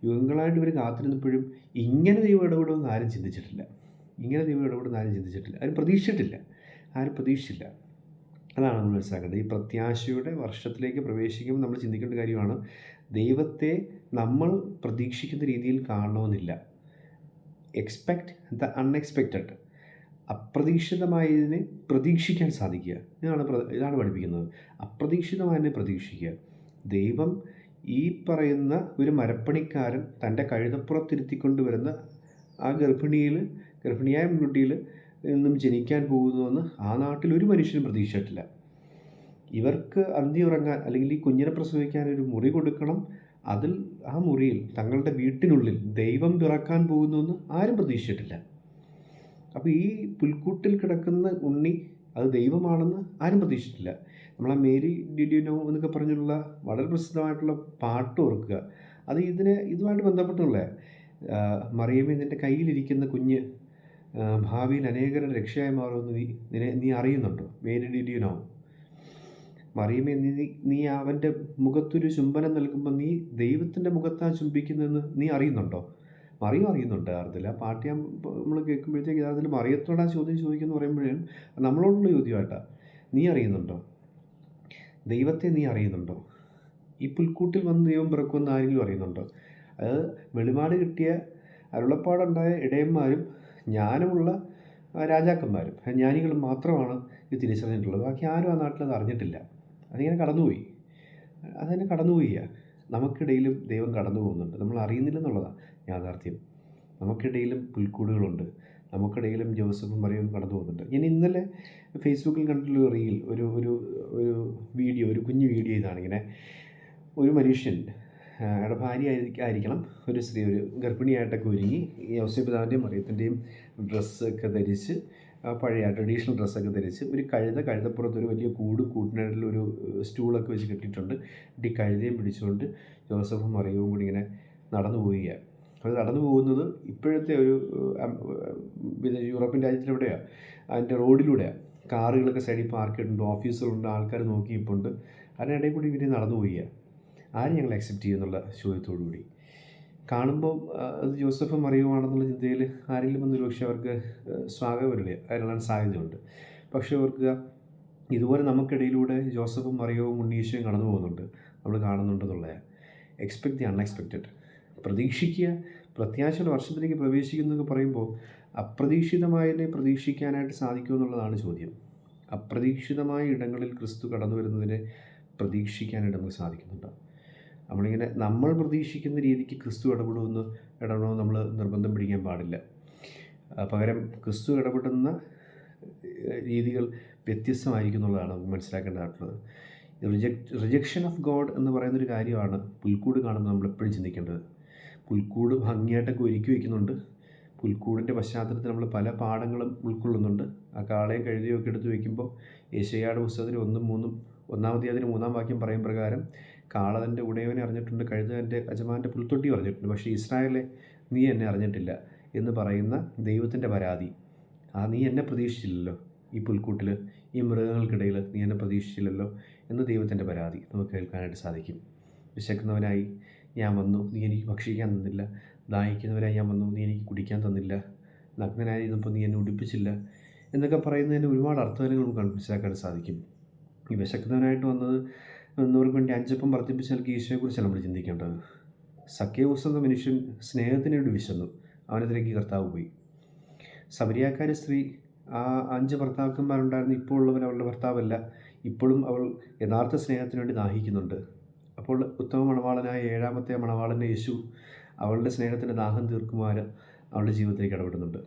യുഗങ്ങളായിട്ട് ഇവർ കാത്തിരുന്നപ്പോഴും ഇങ്ങനെ ദൈവം ഇടപെടുമെന്ന് ആരും ചിന്തിച്ചിട്ടില്ല. ഇങ്ങനെ ദൈവം ഇടപെടുമെന്ന് ആരും ചിന്തിച്ചിട്ടില്ല. ആരും പ്രതീക്ഷിച്ചിട്ടില്ല. ആരും പ്രതീക്ഷിച്ചില്ല. അതാണ് നമ്മൾ മനസ്സിലാക്കേണ്ടത്. ഈ പ്രത്യാശയുടെ വർഷത്തിലേക്ക് പ്രവേശിക്കുമ്പോൾ നമ്മൾ ചിന്തിക്കേണ്ട കാര്യമാണ് ദൈവത്തെ നമ്മൾ പ്രതീക്ഷിക്കുന്ന രീതിയിൽ കാണണമെന്നില്ല. എക്സ്പെക്റ്റ് ദ അൺഎക്സ്പെക്റ്റഡ് അപ്രതീക്ഷിതമായതിനെ പ്രതീക്ഷിക്കാൻ സാധിക്കുക. ഇതാണ് ഇതാണ് പഠിപ്പിക്കുന്നത്. അപ്രതീക്ഷിതമായതിനെ പ്രതീക്ഷിക്കുക. ദൈവം ഈ പറയുന്ന ഒരു മരപ്പണിക്കാരൻ തന്റെ കഴുതപ്പുറത്തിരുത്തിക്കൊണ്ട് വരുന്ന ആ ഗർഭിണിയിൽ ഗർഭിണിയായ പെൺകുട്ടിയിൽ നിന്നും ജനിക്കാൻ പോകുന്നുവെന്ന് ആ നാട്ടിൽ ഒരു മനുഷ്യനും പ്രതീക്ഷിച്ചിട്ടില്ല. ഇവർക്ക് അന്തി ഉറങ്ങാൻ അല്ലെങ്കിൽ ഈ കുഞ്ഞിനെ പ്രസവിക്കാൻ ഒരു മുറി കൊടുക്കണം അതിൽ ആ മുറിയിൽ തങ്ങളുടെ വീട്ടിനുള്ളിൽ ദൈവം പിറക്കാൻ പോകുന്നുവെന്ന് ആരും പ്രതീക്ഷിച്ചിട്ടില്ല. അപ്പോൾ ഈ പുൽക്കൂട്ടിൽ കിടക്കുന്ന ഉണ്ണി അത് ദൈവമാണെന്ന് ആരും പ്രതീക്ഷിച്ചിട്ടില്ല. നമ്മളാ മേരി ഡിഡിനോ എന്നൊക്കെ പറഞ്ഞുള്ള വളരെ പ്രസിദ്ധമായിട്ടുള്ള പാട്ട് ഓർക്കുക. അത് ഇതിന് ഇതുമായിട്ട് ബന്ധപ്പെട്ടുള്ള മറിയമേ നിന്റെ കയ്യിലിരിക്കുന്ന കുഞ്ഞ് ഭാവിയിൽ അനേകരുടെ രക്ഷയായി മാറുമെന്ന് നീ നീ അറിയുന്നുണ്ടോ? മേരി ഡിഡിനോ മറിയമേ നീ നീ- അവന്റെ മുഖത്തൊരു ചുംബനം നൽകുമ്പോൾ നീ ദൈവത്തിന്റെ മുഖത്താ ചുംബിക്കുന്നതെന്ന് നീ അറിയുന്നുണ്ടോ? മറിയം അറിയുന്നുണ്ട് യഥാർത്ഥത്തിൽ ആ പാട്ട് ഞാൻ നമ്മൾ കേൾക്കുമ്പോഴത്തേക്ക് യഥാർത്ഥത്തിൽ മറിയത്തോട് ചോദ്യം ചോദിക്കുന്നു പറയുമ്പോഴും നമ്മളോടുള്ള ചോദ്യമായിട്ടാണ് നീ അറിയുന്നുണ്ടോ? ദൈവത്തെ നീ അറിയുന്നുണ്ടോ? ഈ പുൽക്കൂട്ടിൽ വന്ന് ദൈവം പിറക്കുമെന്ന് ആരെങ്കിലും അറിയുന്നുണ്ടോ? അത് വെളിപാട് കിട്ടിയ അരുളപ്പാടുണ്ടായ ഇടയന്മാരും ജ്ഞാനമുള്ള രാജാക്കന്മാരും ജ്ഞാനികളും മാത്രമാണ് ഇത് തിരിച്ചറിഞ്ഞിട്ടുള്ളത് ബാക്കി ആരും ആ നാട്ടിൽ അത് അറിഞ്ഞിട്ടില്ല. അതിങ്ങനെ കടന്നുപോയി. അതങ്ങനെ കടന്നുപോയില്ല. നമുക്കിടയിലും ദൈവം കടന്നു പോകുന്നുണ്ട്. നമ്മൾ അറിയുന്നില്ലെന്നുള്ളതാണ് യാഥാർത്ഥ്യം. നമുക്കിടയിലും പുൽക്കൂടുകളുണ്ട്. നമുക്കിടയിലും ജോസഫും മറിയും കടന്നു പോകുന്നുണ്ട്. ഞാൻ ഇന്നലെ ഫേസ്ബുക്കിൽ കണ്ടിട്ടുള്ള റീൽ ഒരു ഒരു ഒരു വീഡിയോ ഒരു കുഞ്ഞു വീഡിയോ ഇതാണ് ഇങ്ങനെ. ഒരു മനുഷ്യൻ അയാളുടെ ഭാര്യ ആയിരിക്കണം. ഒരു സ്ത്രീ ഒരു ഗർഭിണിയായിട്ടൊക്കെ ഒരുങ്ങി ഈ ഔസ്യപിതാവിന്റെയും മറിയത്തിന്റെയും ഡ്രസ്സൊക്കെ ധരിച്ച് പഴയ ട്രഡീഷണൽ ഡ്രസ്സൊക്കെ ധരിച്ച് ഒരു കഴുത കഴുതപ്പുറത്ത് ഒരു വലിയ കൂട് കൂട്ടിനിടയിൽ ഒരു സ്റ്റൂളൊക്കെ വെച്ച് കെട്ടിയിട്ടുണ്ട്. എന്നിട്ട് ഈ കഴുതയും പിടിച്ചുകൊണ്ട് ജോസഫും മറിയവും കൂടി ഇങ്ങനെ നടന്നു പോവുകയാണ്. അത് നടന്നു പോകുന്നത് ഇപ്പോഴത്തെ ഒരു പിന്നെ യൂറോപ്യൻ രാജ്യത്തിലെവിടെയാണ് അതിന്റെ റോഡിലൂടെയാണ് കാറുകളൊക്കെ സൈഡിൽ പാർക്ക് ചെയ്തിട്ടുണ്ട് ഓഫീസുകളുണ്ട് ആൾക്കാർ നോക്കിയിപ്പുണ്ട് അതിനിടയിൽ കൂടി ഇവർ നടന്നു പോവുകയാണ്. ആരും ഞങ്ങൾ അക്സെപ്റ്റ് ചെയ്യുന്നുള്ള ചോദ്യത്തോടു കൂടി കാണുമ്പോൾ അത് ജോസഫ് മറിയുവാണെന്നുള്ള ചിന്തയിൽ ആരെങ്കിലും വന്ന് ഒരുപക്ഷെ അവർക്ക് സ്വാഗതം വരില്ല. അതിനുള്ള സാധ്യതയുണ്ട് പക്ഷേ ഓർക്കുക ഇതുപോലെ നമുക്കിടയിലൂടെ ജോസഫും മറിയവും ഉണ്ണീശയും കടന്നു പോകുന്നുണ്ട്. നമ്മൾ കാണുന്നുണ്ടെന്നുള്ള എക്സ്പെക്ട് ദി അൺഎക്സ്പെക്റ്റഡ് പ്രതീക്ഷിക്കുക പ്രത്യാശയുടെ വർഷത്തിലേക്ക് പ്രവേശിക്കുന്നതൊക്കെ പറയുമ്പോൾ അപ്രതീക്ഷിതമായതിനെ പ്രതീക്ഷിക്കാനായിട്ട് സാധിക്കുമോ എന്നുള്ളതാണ് ചോദ്യം. അപ്രതീക്ഷിതമായ ഇടങ്ങളിൽ ക്രിസ്തു കടന്നു വരുന്നതിനെ പ്രതീക്ഷിക്കാനായിട്ട് നമുക്ക് സാധിക്കുന്നുണ്ട്. നമ്മളിങ്ങനെ നമ്മൾ പ്രതീക്ഷിക്കുന്ന രീതിക്ക് ക്രിസ്തു ഇടപെടുമെന്ന് ഇടപെടണമെന്ന് നമ്മൾ നിർബന്ധം പിടിക്കാൻ പാടില്ല. പകരം ക്രിസ്തു ഇടപെടുന്ന രീതികൾ വ്യത്യസ്തമായിരിക്കും എന്നുള്ളതാണ് നമുക്ക് മനസ്സിലാക്കേണ്ടതായിട്ടുള്ളത്. റിജക്ട് റിജക്ഷൻ ഓഫ് ഗോഡ് എന്ന് പറയുന്നൊരു കാര്യമാണ് പുൽക്കൂട് കാണുമ്പോൾ നമ്മൾ എപ്പോഴും ചിന്തിക്കേണ്ടത്. പുൽക്കൂട് ഭംഗിയായിട്ടൊക്കെ ഒരുക്കി വയ്ക്കുന്നുണ്ട് പുൽക്കൂടിന്റെ പശ്ചാത്തലത്തിൽ നമ്മൾ പല പാഠങ്ങളും ഉൾക്കൊള്ളുന്നുണ്ട്. ആ കാളയും കഴുതിയൊക്കെ എടുത്ത് വയ്ക്കുമ്പോൾ ഏഷ്യയുടെ പുസ്തകത്തിൽ ഒന്നും മൂന്നും ഒന്നാമത്തെ അതിന് മൂന്നാം വാക്യം പറയും പ്രകാരം കാള തന്റെ ഉടയവനെ അറിഞ്ഞിട്ടുണ്ട് കഴുത തന്റെ യജമാന്റെ പുൽത്തൊട്ടി അറിഞ്ഞിട്ടുണ്ട് പക്ഷേ ഇസ്രായേലെ നീ എന്നെ അറിഞ്ഞിട്ടില്ല എന്ന് പറയുന്ന ദൈവത്തിന്റെ പരാതി. ആ നീ എന്നെ പ്രതീക്ഷിച്ചില്ലല്ലോ. ഈ പുൽക്കൂട്ടിൽ ഈ മൃഗങ്ങൾക്കിടയിൽ നീ എന്നെ പ്രതീക്ഷിച്ചില്ലല്ലോ എന്ന് ദൈവത്തിന്റെ പരാതി നമുക്ക് കേൾക്കാനായിട്ട് സാധിക്കും. വിശക്കുന്നവനായി ഞാൻ വന്നു നീ എനിക്ക് ഭക്ഷിക്കാൻ തന്നില്ല. ദാഹിക്കുന്നവനായി ഞാൻ വന്നു നീ എനിക്ക് കുടിക്കാൻ തന്നില്ല. നഗ്നനായി ഇന്നിപ്പോൾ നീ എന്നെ ഉടുപ്പിച്ചില്ല എന്നൊക്കെ പറയുന്നതിന് ഒരുപാട് അർത്ഥതലങ്ങൾ നമുക്ക് മനസ്സിലാക്കാൻ സാധിക്കും. ഈ വിശക്കുന്നവനായിട്ട് വന്നത് എന്നവർക്ക് വേണ്ടി അഞ്ചപ്പം വർദ്ധിപ്പിച്ച നൽകിയ ഈശോയെക്കുറിച്ചാണ് നമ്മൾ ചിന്തിക്കേണ്ടത്. സഖ്യവസ് എന്ന മനുഷ്യൻ സ്നേഹത്തിനോട് വിശന്നു. അവനതിലേക്ക് കർത്താവ് പോയി. ശബരിയാക്കാരി സ്ത്രീ ആ അഞ്ച് ഭർത്താക്കന്മാരുണ്ടായിരുന്നു ഇപ്പോൾ ഉള്ളവൻ അവളുടെ ഭർത്താവല്ല ഇപ്പോഴും അവൾ യഥാർത്ഥ സ്നേഹത്തിന് വേണ്ടി ദാഹിക്കുന്നുണ്ട്. അപ്പോൾ ഉത്തമ മണവാളനായ ഏഴാമത്തെ മണവാളന്റെ യേശു അവളുടെ സ്നേഹത്തിന്റെ ദാഹം തീർക്കുവാൻ അവളുടെ ജീവിതത്തിലേക്ക് ഇടപെടുന്നുണ്ട്.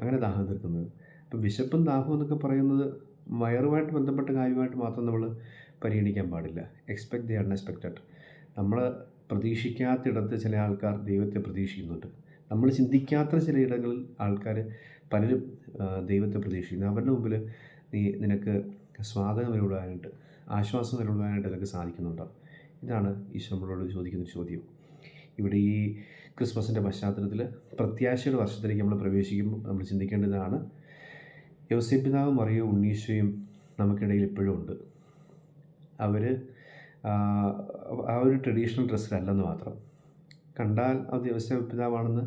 അങ്ങനെ ദാഹം തീർക്കുന്നത്. അപ്പം വിശപ്പും ദാഹവും എന്നൊക്കെ പറയുന്നത് വയറുമായിട്ട് ബന്ധപ്പെട്ട കാര്യമായിട്ട് മാത്രം നമ്മൾ പരിഗണിക്കാൻ പാടില്ല. എക്സ്പെക്ട് ദി അൺഎക്സ്പെക്റ്റഡ് നമ്മൾ പ്രതീക്ഷിക്കാത്തിടത്ത് ചില ആൾക്കാർ ദൈവത്തെ പ്രതീക്ഷിക്കുന്നുണ്ട്. നമ്മൾ ചിന്തിക്കാത്ത ചിലയിടങ്ങളിൽ ആൾക്കാർ പലരും ദൈവത്തെ പ്രതീക്ഷിക്കുന്നു. അവരുടെ മുമ്പിൽ നീ നിനക്ക് സ്വാഗതം വരുവാനായിട്ട് ആശ്വാസം വരുവാനായിട്ട് നിനക്ക് സാധിക്കുന്നുണ്ടോ? ഇതാണ് ഈശോ നമ്മളോട് ചോദിക്കുന്ന ചോദ്യം. ഇവിടെ ഈ ക്രിസ്മസിന്റെ പശ്ചാത്തലത്തിൽ പ്രത്യാശയുടെ വർഷത്തിലേക്ക് നമ്മൾ പ്രവേശിക്കുമ്പോൾ നമ്മൾ ചിന്തിക്കേണ്ടതാണ് യോസേപ്പിതാവും മറിയോ ഉണ്ണീശോയും നമുക്കിടയിൽ ഇപ്പോഴും ഉണ്ട്. അവർ ആ ഒരു ട്രഡീഷണൽ ഡ്രസ്സിലല്ലെന്ന് മാത്രം. കണ്ടാൽ അത് യോസേപ്പ് പിതാവാണെന്ന്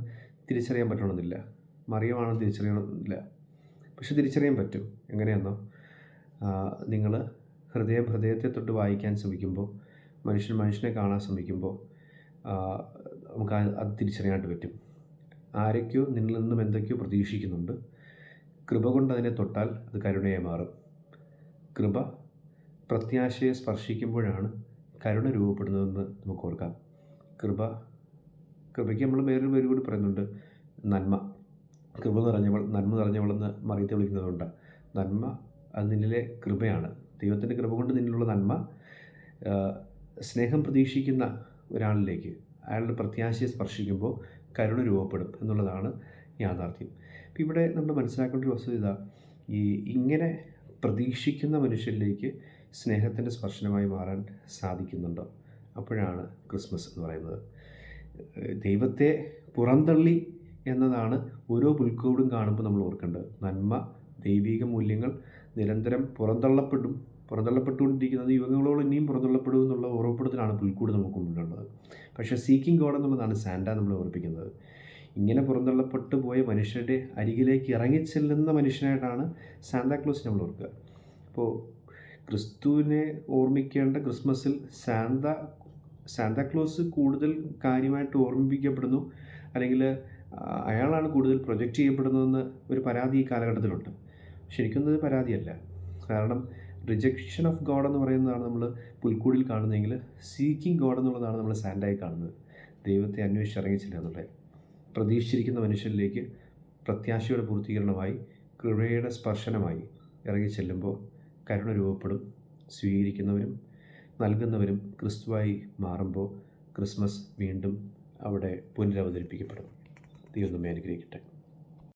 തിരിച്ചറിയാൻ പറ്റണമെന്നില്ല. മറിയമാണെന്ന് തിരിച്ചറിയണമെന്നില്ല. പക്ഷെ തിരിച്ചറിയാൻ പറ്റും. എങ്ങനെയെന്നോ നിങ്ങൾ ഹൃദയം ഹൃദയത്തെ തൊട്ട് വായിക്കാൻ ശ്രമിക്കുമ്പോൾ മനുഷ്യൻ മനുഷ്യനെ കാണാൻ ശ്രമിക്കുമ്പോൾ നമുക്ക് അത് തിരിച്ചറിയാനായിട്ട് പറ്റും. ആരൊക്കെയോ നിന്നിൽ നിന്നും എന്തൊക്കെയോ പ്രതീക്ഷിക്കുന്നുണ്ട്. കൃപ കൊണ്ട് അതിനെ തൊട്ടാൽ അത് കരുണയായി മാറും. കൃപ പ്രത്യാശയെ സ്പർശിക്കുമ്പോഴാണ് കരുണ രൂപപ്പെടുന്നതെന്ന് നമുക്ക് ഓർക്കാം. കൃപ കൃപയ്ക്ക് നമ്മൾ വേറൊരു പേര് കൂടി പറയുന്നുണ്ട് നന്മ. കൃപ നിറഞ്ഞവൾ നന്മ നിറഞ്ഞവളെന്ന് മറിയത്തെ വിളിക്കുന്നതുകൊണ്ട്. നന്മ അത് നിന്നിലെ കൃപയാണ്. ദൈവത്തിന്റെ കൃപ കൊണ്ട് നിന്നിലുള്ള നന്മ സ്നേഹം പ്രതീക്ഷിക്കുന്ന ഒരാളിലേക്ക് അയാളുടെ പ്രത്യാശയെ സ്പർശിക്കുമ്പോൾ കരുണ രൂപപ്പെടും എന്നുള്ളതാണ് യാഥാർത്ഥ്യം. അപ്പം ഇവിടെ നമ്മൾ മനസ്സിലാക്കേണ്ട ഒരു വസ്തുത ഈ ഇങ്ങനെ പ്രതീക്ഷിക്കുന്ന മനുഷ്യരിലേക്ക് സ്നേഹത്തിന്റെ സ്പർശനമായി മാറാൻ സാധിക്കുന്നുണ്ടോ? അപ്പോഴാണ് ക്രിസ്മസ് എന്ന് പറയുന്നത്. ദൈവത്തെ പുറന്തള്ളി എന്നതാണ് ഓരോ പുൽക്കൂടും കാണുമ്പോൾ നമ്മൾ ഓർക്കേണ്ടത്. നന്മ ദൈവിക മൂല്യങ്ങൾ നിരന്തരം പുറന്തള്ളപ്പെടും. പുറന്തള്ളപ്പെട്ടുകൊണ്ടിരിക്കുന്നത് യുവങ്ങളോട് ഇനിയും പുറന്തള്ളപ്പെടും എന്നുള്ള ഓർമ്മപ്പെടുത്തലാണ് പുൽക്കൂട് നമുക്ക് മുന്നിലുള്ളത്. പക്ഷേ സീക്കിംഗ് ഗോഡ് എന്നുള്ളതാണ് സാൻഡ നമ്മൾ ഓർപ്പിക്കുന്നത്. ഇങ്ങനെ പുറന്തള്ളപ്പെട്ടു പോയ മനുഷ്യരുടെ അരികിലേക്ക് ഇറങ്ങിച്ചെല്ലുന്ന മനുഷ്യനായിട്ടാണ് സാന്താക്ലോസ് നമ്മൾ ഓർക്കുക. അപ്പോൾ ക്രിസ്തുവിനെ ഓർമ്മിക്കേണ്ട ക്രിസ്മസിൽ സാന്ത സാന്താക്ലോസ് കൂടുതൽ കാര്യമായിട്ട് ഓർമ്മിപ്പിക്കപ്പെടുന്നു. അല്ലെങ്കിൽ അയാളാണ് കൂടുതൽ പ്രൊജക്റ്റ് ചെയ്യപ്പെടുന്നതെന്ന് ഒരു പരാതി ഈ കാലഘട്ടത്തിലുണ്ട്. ശരിക്കും അത് പരാതിയല്ല. കാരണം റിജക്ഷൻ ഓഫ് ഗോഡ് എന്ന് പറയുന്നതാണ് നമ്മൾ പുൽക്കൂടിൽ കാണുന്നതെങ്കിൽ സീക്കിംഗ് ഗോഡ് എന്നുള്ളതാണ് നമ്മൾ സാൻഡായി കാണുന്നത്. ദൈവത്തെ അന്വേഷിച്ചിറങ്ങിച്ചില്ല എന്നുള്ളത്. പ്രതീക്ഷിച്ചിരിക്കുന്ന മനുഷ്യരിലേക്ക് പ്രത്യാശയുടെ പൂർത്തീകരണമായി കൃപയുടെ സ്പർശനമായി ഇറങ്ങി ചെല്ലുമ്പോൾ കരുണ രൂപപ്പെടും. സ്വീകരിക്കുന്നവരും നൽകുന്നവരും ക്രിസ്തുവായി മാറുമ്പോൾ ക്രിസ്മസ് വീണ്ടും അവിടെ പുനരവതരിപ്പിക്കപ്പെടും. ദൈവം നമ്മെ അനുഗ്രഹിക്കട്ടെ.